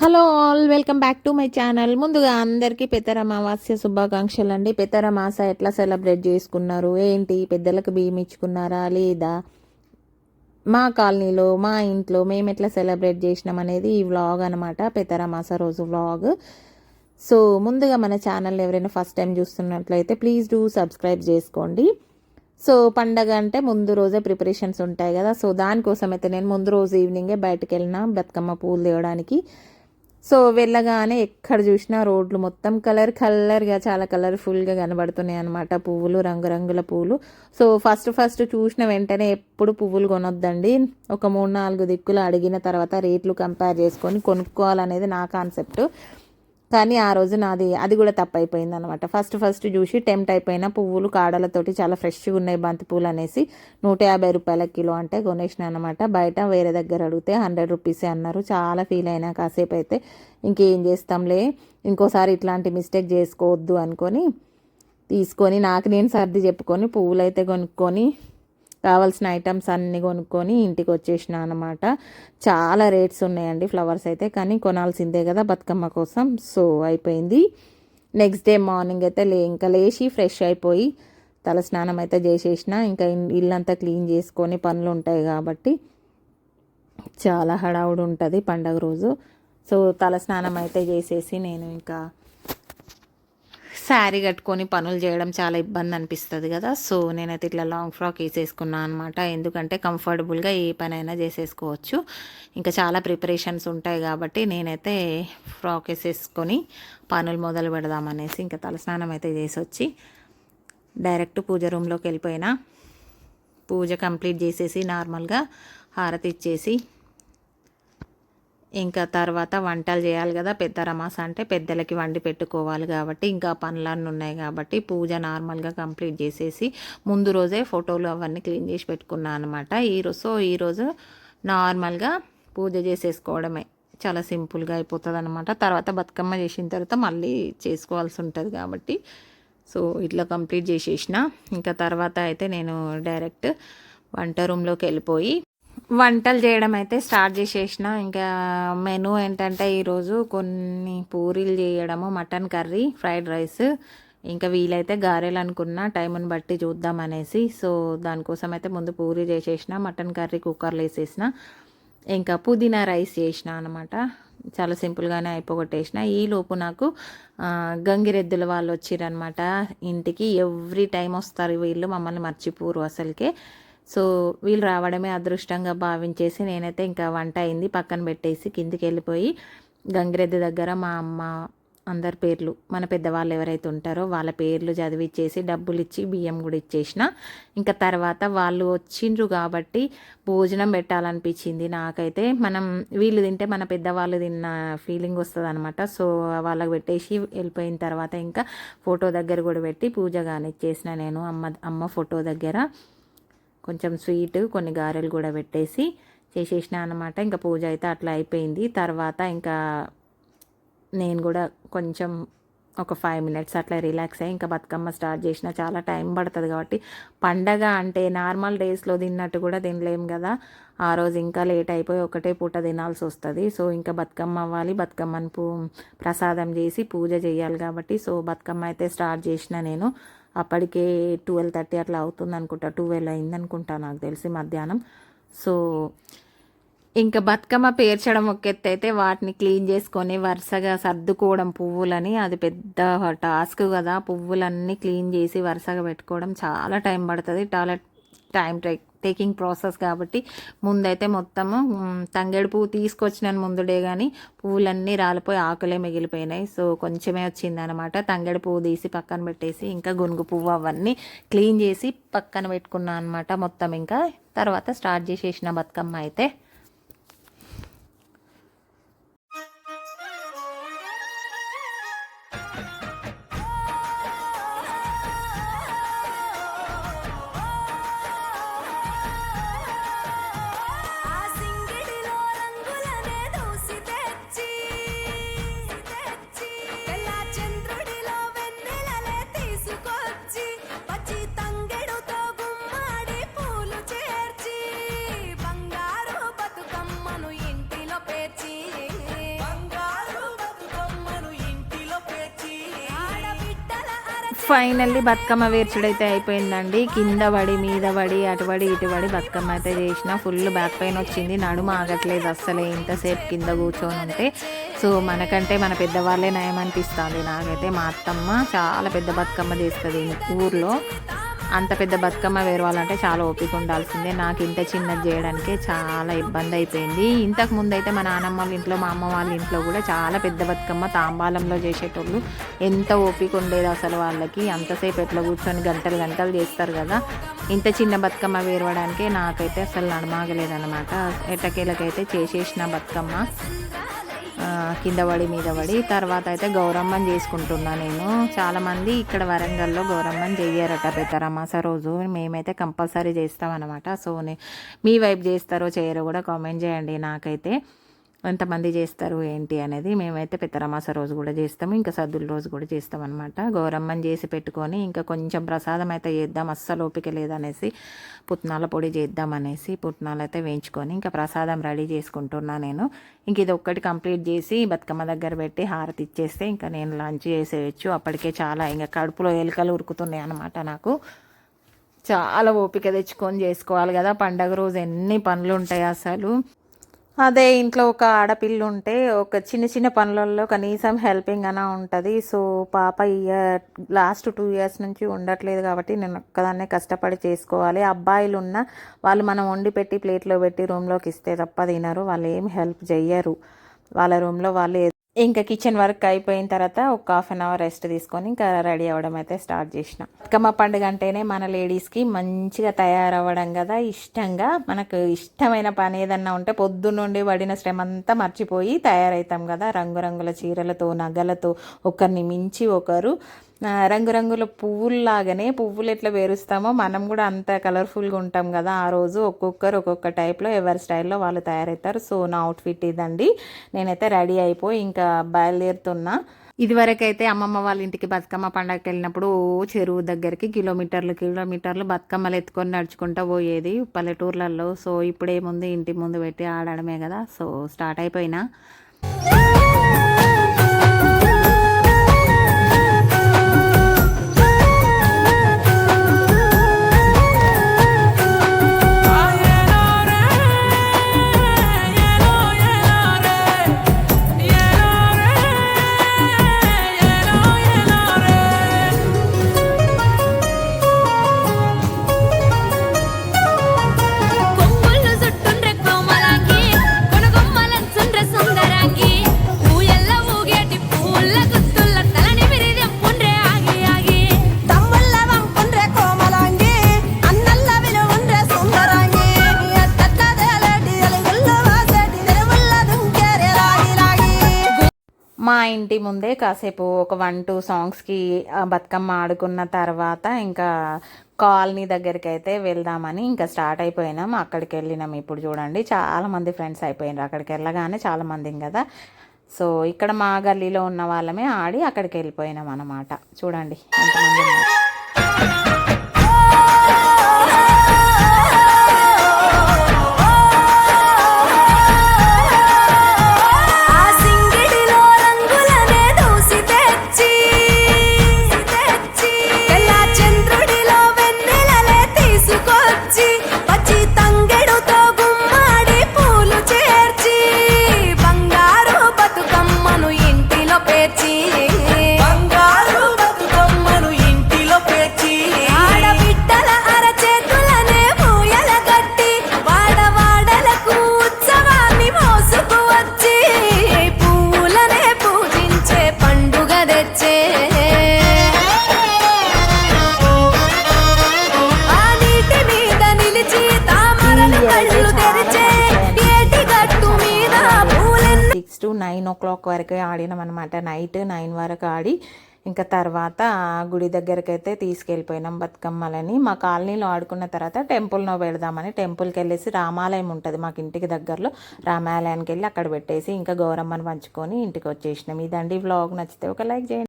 Hello all welcome back to my channel. ముందుగా అందరికీ పెద్దర అమావాస్య శుభాకాంక్షలు అండి పెద్దరమాస ఎట్లా సెలబ్రేట్ చేసుకున్నారు? ఏంటి? పెద్దలకు బియ్యం ఇచ్చుకున్నారా? లేదా మా కాలనీలో మా ఇంట్లో మేము ఎట్లా సెలబ్రేట్ చేసినాం అనేది ఈ వ్లాగ్ అనమాట పెద్దరమాస రోజు వ్లాగ్. సో ముందుగా మన ఛానల్ ఎవరైనా ఫస్ట్ టైం చూస్తున్నట్లయితే ప్లీజ్ డూ సబ్స్క్రైబ్ చేసుకోండి. సో పండగ అంటే ముందు రోజే ప్రిపరేషన్స్ ఉంటాయి కదా. సో దానికోసం అయితే నేను ముందు రోజు ఈవినింగే బయటకు వెళ్ళిన బతుకమ్మ పూలు తేవడానికి సో వెళ్ళగానే ఎక్కడ చూసినా రోడ్లు మొత్తం కలర్ కలర్గా చాలా కలర్ఫుల్గా కనబడుతున్నాయి అనమాట పువ్వులు రంగురంగుల పువ్వులు సో ఫస్ట్ ఫస్ట్ చూసిన వెంటనే ఎప్పుడు పువ్వులు కొనొద్దండి. ఒక మూడు నాలుగు దిక్కులు అడిగిన తర్వాత రేట్లు కంపేర్ చేసుకొని కొనుక్కోవాలనేది నా కాన్సెప్ట్. కానీ ఆ రోజు నాది అది కూడా తప్పైపోయింది అనమాట ఫస్ట్ ఫస్ట్ చూసి టెంప్ట్ అయిపోయిన పువ్వులు కాడలతోటి చాలా ఫ్రెష్గా ఉన్నాయి బంతి పూలు అనేసి. నూట యాభై రూపాయల కిలో అంటే కొనేసిన అనమాట బయట వేరే దగ్గర అడిగితే హండ్రెడ్ రూపీసే అన్నారు. చాలా ఫీల్ అయినా కాసేపు అయితే ఇంకేం చేస్తాంలే ఇంకోసారి ఇట్లాంటి మిస్టేక్ చేసుకోవద్దు అనుకొని తీసుకొని నాకు నేను సర్ది చెప్పుకొని పువ్వులు అయితే కొనుక్కొని కావాల్సిన ఐటమ్స్ అన్నీ కొనుక్కొని ఇంటికి వచ్చేసిన అనమాట చాలా రేట్స్ ఉన్నాయండి ఫ్లవర్స్ అయితే కానీ కొనాల్సిందే కదా బతుకమ్మ కోసం. సో అయిపోయింది. నెక్స్ట్ డే మార్నింగ్ అయితే లే ఇంకా లేచి ఫ్రెష్ అయిపోయి తల స్నానం అయితే చేసేసిన. ఇంకా ఇల్లంతా క్లీన్ చేసుకొని పనులు ఉంటాయి కాబట్టి చాలా హడావుడు ఉంటుంది పండగ రోజు. సో తల స్నానం అయితే చేసేసి నేను ఇంకా శారీ కట్టుకొని పనులు చేయడం చాలా ఇబ్బంది అనిపిస్తుంది కదా. సో నేనైతే ఇట్లా లాంగ్ ఫ్రాక్ వేసేసుకున్నాను అనమాట ఎందుకంటే కంఫర్టబుల్గా ఏ పనైనా చేసేసుకోవచ్చు. ఇంకా చాలా ప్రిపరేషన్స్ ఉంటాయి కాబట్టి నేనైతే ఫ్రాక్ వేసేసుకొని పనులు మొదలు పెడదామనేసి ఇంకా తలస్నానం అయితే చేసి వచ్చి డైరెక్ట్ పూజ రూమ్లోకి వెళ్ళిపోయినా. పూజ కంప్లీట్ చేసేసి నార్మల్గా హారతి ఇచ్చేసి ఇంకా తర్వాత వంటలు చేయాలి కదా పెద్ద రమాస అంటే పెద్దలకి వండి పెట్టుకోవాలి కాబట్టి ఇంకా పనులన్నీ ఉన్నాయి కాబట్టి పూజ నార్మల్గా కంప్లీట్ చేసేసి ముందు రోజే ఫోటోలు అవన్నీ క్లీన్ చేసి పెట్టుకున్నాను అనమాట ఈరోజు సో ఈరోజు నార్మల్గా పూజ చేసేసుకోవడమే. చాలా సింపుల్గా అయిపోతుంది అనమాట తర్వాత బతుకమ్మ చేసిన తర్వాత మళ్ళీ చేసుకోవాల్సి ఉంటుంది కాబట్టి. సో ఇట్లా కంప్లీట్ చేసేసిన. ఇంకా తర్వాత అయితే నేను డైరెక్ట్ వంట రూమ్లోకి వెళ్ళిపోయి వంటలు చేయడం అయితే స్టార్ట్ చేసేసిన. ఇంకా మెనూ ఏంటంటే ఈరోజు కొన్ని పూరీలు చేయడము మటన్ కర్రీ ఫ్రైడ్ రైస్. ఇంకా వీలైతే గారెలు అనుకున్న టైంని బట్టి చూద్దాం అనేసి. సో దానికోసం అయితే ముందు పూరి చేసేసిన మటన్ కర్రీ కుక్కర్లో వేసేసిన. ఇంకా పుదీనా రైస్ చేసిన అనమాట చాలా సింపుల్గానే అయిపోగొట్టేసిన. ఈలోపు నాకు గంగిరెద్దుల వాళ్ళు వచ్చిరనమాట ఇంటికి ఎవ్రీ టైం వస్తారు వీళ్ళు మమ్మల్ని మర్చిపోరు అసలుకే. సో వీళ్ళు రావడమే అదృష్టంగా భావించేసి నేనైతే ఇంకా వంట అయింది. పక్కన పెట్టేసి కిందికి వెళ్ళిపోయి గంగిరెద్ది దగ్గర మా అమ్మ అందరి పేర్లు మన పెద్దవాళ్ళు ఎవరైతే ఉంటారో వాళ్ళ పేర్లు చదివిచ్చేసి డబ్బులు ఇచ్చి బియ్యం కూడా ఇచ్చేసిన. ఇంకా తర్వాత వాళ్ళు వచ్చిండ్రు కాబట్టి భోజనం పెట్టాలనిపించింది నాకైతే. మనం వీళ్ళు తింటే మన పెద్దవాళ్ళు తిన్న ఫీలింగ్ వస్తుంది అనమాట సో వాళ్ళకి పెట్టేసి వెళ్ళిపోయిన తర్వాత ఇంకా ఫోటో దగ్గర కూడా పెట్టి పూజ కానిచ్చేసిన నేను అమ్మ అమ్మ ఫోటో దగ్గర. కొంచెం స్వీట్ కొన్ని గారెలు కూడా పెట్టేసి చేసేసిన అనమాట ఇంకా పూజ అయితే అట్లా అయిపోయింది. తర్వాత ఇంకా నేను కూడా కొంచెం ఒక ఫైవ్ మినిట్స్ అట్లా రిలాక్స్ అయ్యి ఇంకా బతుకమ్మ స్టార్ట్ చేసిన. చాలా టైం పడుతుంది కాబట్టి పండగ అంటే నార్మల్ డేస్లో తిన్నట్టు కూడా తినలేము కదా. ఆ రోజు ఇంకా లేట్ అయిపోయి ఒకటే పూట తినాల్సి వస్తుంది. సో ఇంకా బతుకమ్మ అవ్వాలి. బతుకమ్మను పూ ప్రసాదం చేసి పూజ చేయాలి కాబట్టి. సో బతుకమ్మ అయితే స్టార్ట్ చేసిన నేను. అప్పటికే ట్వెల్వ్ థర్టీ అట్లా అవుతుంది అనుకుంటా ట్వెల్వ్ అయింది అనుకుంటా నాకు తెలిసి మధ్యాహ్నం. సో ఇంకా బతుకమ్మ పేర్చడం ఒక ఎత్తు అయితే వాటిని క్లీన్ చేసుకొని వరుసగా సర్దుకోవడం పువ్వులని. అది పెద్ద టాస్క్ కదా. పువ్వులన్నీ క్లీన్ చేసి వరుసగా పెట్టుకోవడం చాలా టైం పడుతుంది. చాలా టైం టేకింగ్ ప్రాసెస్ కాబట్టి ముందైతే మొత్తము తంగేడు పువ్వు తీసుకొచ్చినాను ముందుడే కానీ పువ్వులన్నీ రాలిపోయి ఆకులే మిగిలిపోయినాయి. సో కొంచెమే వచ్చింది అనమాట తంగేడు పువ్వు తీసి పక్కన పెట్టేసి ఇంకా గునుగు పువ్వు అవన్నీ క్లీన్ చేసి పక్కన పెట్టుకున్నాను అనమాట మొత్తం ఇంకా. తర్వాత స్టార్ట్ చేసేసిన బతుకమ్మ అయితే. ఫైనల్లీ బతుకమ్మ వేర్చుడైతే అయిపోయిందండి. కింద పడి మీద పడి అటుబడి ఇటుబడి బతుకమ్మ అయితే చేసిన ఫుల్ బ్యాక్ పెయిన్ వచ్చింది. నడుము ఆగట్లేదు అస్సలే ఇంతసేపు కింద కూర్చొని ఉంటే. సో మనకంటే మన పెద్దవాళ్ళే నయం అనిపిస్తుంది నాకైతే మా అత్తమ్మ చాలా పెద్ద బతుకమ్మ చేస్తుంది ఊర్లో. అంత పెద్ద బతుకమ్మ వేరవాలంటే చాలా ఓపిక ఉండాల్సిందే. నాకు ఇంత చిన్నది చేయడానికే చాలా ఇబ్బంది అయిపోయింది ఇంతకు ముందు అయితే మా నాన్నమ్మ వాళ్ళ ఇంట్లో మా అమ్మ వాళ్ళ ఇంట్లో కూడా చాలా పెద్ద బతుకమ్మ తాంబాలంలో చేసేటోళ్ళు. ఎంత ఓపిక ఉండేది అసలు వాళ్ళకి. అంతసేపు ఎట్లా కూర్చొని గంటలు గంటలు చేస్తారు కదా. ఇంత చిన్న బతుకమ్మ వేరవడానికే నాకైతే అసలు నడమాగలేదన్నమాట. ఎట్టకేలకైతే చేసేసిన బతుకమ్మ. కింద పడి మీద పడి తర్వాత అయితే గౌరమ్మని చేసుకుంటున్నా నేను. చాలామంది ఇక్కడ వరంగల్లో గౌరమ్మని చెయ్యారట పెద్దరమాస రోజు. మేమైతే కంపల్సరీ చేస్తామన్నమాట. సో మీ వైపు చేస్తారో చేయరో కూడా కామెంట్ చేయండి నాకైతే. ఎంతమంది చేస్తారు ఏంటి అనేది మేమైతే పెద్దరమాస రోజు కూడా చేస్తాము ఇంకా సద్దుల రోజు కూడా చేస్తాం అనమాట గౌరమ్మని చేసి పెట్టుకొని ఇంకా కొంచెం ప్రసాదం అయితే చేద్దాం అస్సలు ఓపిక లేదనేసి పుట్నాల పొడి చేద్దాం అనేసి పుట్నాలు అయితే వేయించుకొని ఇంకా ప్రసాదం రెడీ చేసుకుంటున్నా నేను. ఇంక ఇది ఒక్కటి కంప్లీట్ చేసి బతుకమ్మ దగ్గర పెట్టి హారతి ఇచ్చేస్తే ఇంకా నేను లంచ్ చేసేయచ్చు. అప్పటికే చాలా ఇంకా కడుపులో ఎలుకలు ఉరుకుతున్నాయి అనమాట నాకు. చాలా ఓపిక తెచ్చుకొని చేసుకోవాలి కదా పండగ రోజు ఎన్ని పనులు ఉంటాయి అసలు. అదే ఇంట్లో ఒక ఆడపిల్ల ఉంటే ఒక చిన్న చిన్న పనులలో కనీసం హెల్పింగ్ అనా ఉంటుంది. సో పాప ఇయర్ లాస్ట్ టూ ఇయర్స్ నుంచి ఉండట్లేదు కాబట్టి నేను ఒక్కదాన్నే కష్టపడి చేసుకోవాలి. అబ్బాయిలు ఉన్న వాళ్ళు మనం వండి పెట్టి ప్లేట్లో పెట్టి రూమ్లోకి ఇస్తే తప్ప తినరు. వాళ్ళు ఏం హెల్ప్ చెయ్యరు. వాళ్ళ రూమ్లో వాళ్ళు ఇంకా కిచెన్ వర్క్ అయిపోయిన తర్వాత ఒక హాఫ్ అన్ అవర్ రెస్ట్ తీసుకొని ఇంకా రెడీ అవ్వడం అయితే స్టార్ట్ చేసిన. బతుకమ్మ పండుగ అంటేనే మన లేడీస్కి మంచిగా తయారవ్వడం కదా ఇష్టంగా. మనకు ఇష్టమైన పని ఏదన్నా ఉంటే పొద్దున్నుండి పడిన శ్రమ అంతా మర్చిపోయి తయారవుతాం కదా రంగురంగుల చీరలతో నగలతో. ఒకరిని మించి ఒకరు రంగురంగుల పువ్వుల్లాగానే పువ్వులు ఎట్లా పేరుస్తామో మనం కూడా అంత కలర్ఫుల్గా ఉంటాం కదా ఆ రోజు. ఒక్కొక్కరు ఒక్కొక్క టైప్లో ఎవరి స్టైల్లో వాళ్ళు తయారవుతారు సో నా అవుట్ఫిట్ ఇదండి. నేనైతే రెడీ అయిపోయి ఇంకా బయలుదేరుతున్నా. ఇదివరకైతే అమ్మమ్మ వాళ్ళ ఇంటికి బతుకమ్మ పండగకి వెళ్ళినప్పుడు చెరువు దగ్గరికి కిలోమీటర్లు కిలోమీటర్లు బతుకమ్మలు ఎత్తుకొని నడుచుకుంటూ పోయేది పల్లెటూర్లలో. సో ఇప్పుడేముంది? ఇంటి ముందు పెట్టి ఆడడమే కదా. సో స్టార్ట్ అయిపోయినా. ఇంటి ముందే కాసేపు ఒక వన్ టూ సాంగ్స్కి బతుకమ్మ ఆడుకున్న తర్వాత ఇంకా కాలనీ దగ్గరికి అయితే వెళ్దామని ఇంకా స్టార్ట్ అయిపోయినాం. అక్కడికి వెళ్ళినాం ఇప్పుడు చూడండి. చాలామంది ఫ్రెండ్స్ అయిపోయినారు. అక్కడికి వెళ్ళగానే చాలామంది కదా. సో ఇక్కడ మా గల్లీలో ఉన్న వాళ్ళమే ఆడి అక్కడికి వెళ్ళిపోయినాం అన్నమాట. చూడండి ఎంతమంది ఉన్నారు. క్లాక్ వరకు ఆడినాం అనమాట నైట్ నైన్ వరకు ఆడి ఇంకా తర్వాత గుడి దగ్గరికి అయితే తీసుకెళ్ళిపోయినాం బతుకమ్మలని. మా కాలనీలో ఆడుకున్న తర్వాత టెంపుల్లో పెడదామని టెంపుల్కి వెళ్ళేసి రామాలయం ఉంటుంది మాకు ఇంటికి దగ్గరలో. రామాలయానికి వెళ్ళి అక్కడ పెట్టేసి ఇంకా గౌరమ్మను పంచుకొని ఇంటికి వచ్చేసినాం ఇదండి వ్లాగ్ నచ్చితే ఒక లైక్ చేయండి.